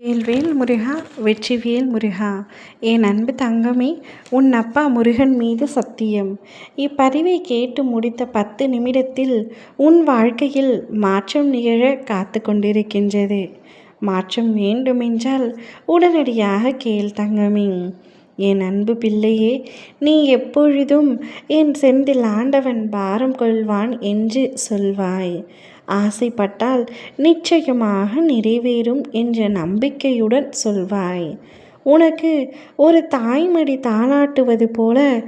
வேல்வேல் முருகா வெற்றிவேல் முருகா. என் அன்பு தங்கமே உன் அப்பா முருகன் மீது சத்தியம். இப்பதிவை கேட்டு முடித்த பத்து நிமிடத்தில் உன் வாழ்க்கையில் மாற்றம் நிகழ காத்து கொண்டிருக்கின்றது. மாற்றம் வேண்டுமென்றால் உடனடியாக கேள் தங்கமே. என் அன்பு பிள்ளையே நீ எப்பொழுதும் என் செந்தில் ஆண்டவன் பாரம் கொள்வான் என்று சொல்வாய். ஆசைப்பட்டால் நிச்சயமாக நிறைவேறும் என்ற நம்பிக்கையுடன் சொல்வாய். உனக்கு ஒரு தாய்மடி தாளாட்டுவது போல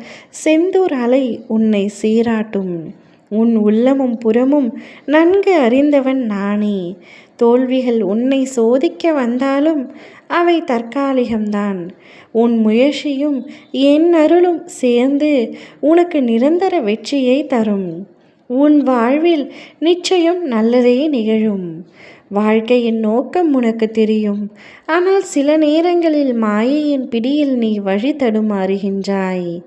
செந்தூர் அலை உன்னை சீராட்டும். உன் உள்ளமும் புறமும் நன்கு அறிந்தவன் நானே. தோல்விகள் உன்னை சோதிக்க வந்தாலும் அவை தற்காலிகம்தான். உன் முயற்சியும் என் அருளும் சேர்ந்து உனக்கு நிரந்தர வெற்றியை தரும். உன் வாழ்வில் நிச்சயம் நல்லதே நிகழும். வாழ்க்கையின் நோக்கம் உனக்கு தெரியும். ஆனால் சில நேரங்களில் மாயையின் பிடியில் நீ வழி தடுமாறுகின்றாய்.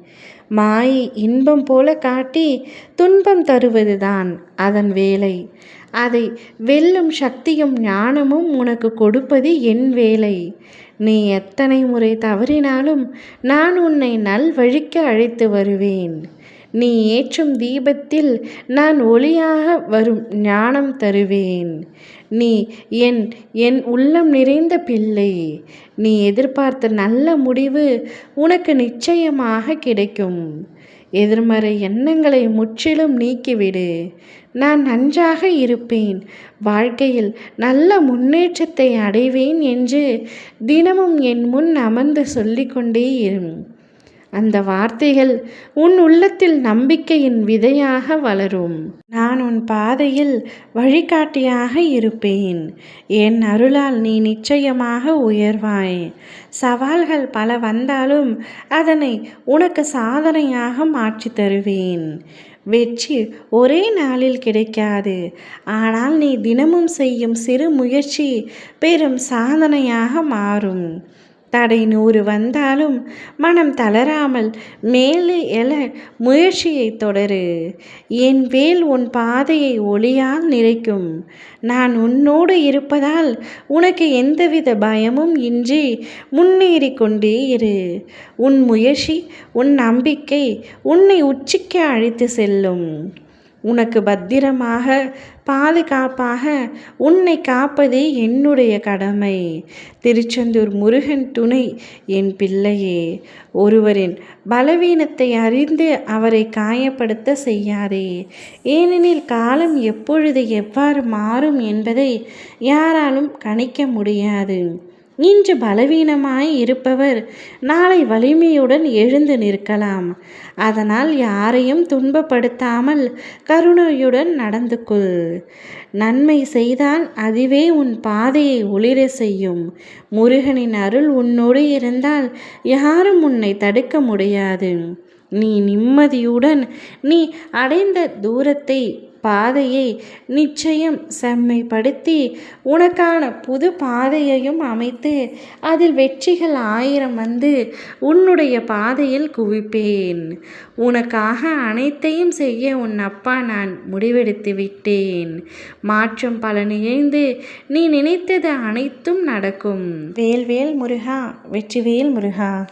மாயை இன்பம் போல காட்டி துன்பம் தருவதுதான் அதன் வேலை. அதை வெல்லும் சக்தியும் ஞானமும் உனக்கு கொடுப்பது என் வேலை. நீ எத்தனை முறை தவறினாலும் நான் உன்னை நல் வழிக்கு அழைத்து வருவேன். நீ ஏற்றும் தீபத்தில் நான் ஒளியாக வரும் ஞானம் தருவேன். நீ என் என் உள்ளம் நிறைந்த பிள்ளை. நீ எதிர்பார்த்த நல்ல முடிவு உனக்கு நிச்சயமாக கிடைக்கும். எதிர்மறை எண்ணங்களை முற்றிலும் நீக்கிவிடு. நான் நன்றாக இருப்பேன். வாழ்க்கையில் நல்ல முன்னேற்றத்தை அடைவேன் என்று தினமும் என் முன் அமர்ந்து சொல்லிக்கொண்டே இரு அந்த வார்த்தைகள் உன் உள்ளத்தில் நம்பிக்கையின் விதையாக வளரும். நான் உன் பாதையில் வழிகாட்டியாக இருப்பேன். என் அருளால் நீ நிச்சயமாக உயர்வாய். சவால்கள் பல வந்தாலும் அதனை உனக்கு சாதனையாக மாற்றி தருவேன். வெற்றி ஒரே நாளில் கிடைக்காது. ஆனால் நீ தினமும் செய்யும் சிறு முயற்சி பெரும் சாதனையாக மாறும். தடை நூறு வந்தாலும் மனம் தளராமல் மேலே எழ முயற்சியை தொடரு. என் வேல் உன் பாதையை ஒளியால் நிறைக்கும். நான் உன்னோடு இருப்பதால் உனக்கு எந்தவித பயமும் இன்றி முன்னேறி கொண்டே இரு. உன் முயற்சி உன் நம்பிக்கை உன்னை உச்சிக்கு அழைத்து செல்லும். உனக்கு பத்திரமாக பாதுகாப்பாக உன்னை காப்பதே என்னுடைய கடமை. திருச்செந்தூர் முருகன் துணை என் பிள்ளையே ஒருவரின் பலவீனத்தை அறிந்து அவரை காயப்படுத்த செய்யாதே. ஏனெனில் காலம் எப்பொழுது எவ்வாறு மாறும் என்பதை யாராலும் கணிக்க முடியாது. இன்று பலவீனமாய் இருப்பவர் நாளை வலிமையுடன் எழுந்து நிற்கலாம். அதனால் யாரையும் துன்பப்படுத்தாமல் கருணையுடன் நடந்து கொள். நன்மை செய்தால் அதுவே உன் பாதையை ஒளிர செய்யும். முருகனின் அருள் உன்னோடு இருந்தால் யாரும் உன்னை தடுக்க முடியாது. நீ நிம்மதியுடன் நீ அடைந்த தூரத்தை பாதையை நிச்சயம் செம்மைப்படுத்தி உனக்கான புது பாதையையும் அமைத்து அதில் வெற்றிகள் ஆயிரம் வந்து உன்னுடைய பாதையில் குவிப்பேன். உனக்காக அனைத்தையும் செய்ய உன் அப்பா நான் முடிவெடுத்து விட்டேன். மாற்றம் பல நிகழ்ந்து நீ நினைத்தது அனைத்தும் நடக்கும். வேல்வேல் முருகா வெற்றிவேல் முருகா.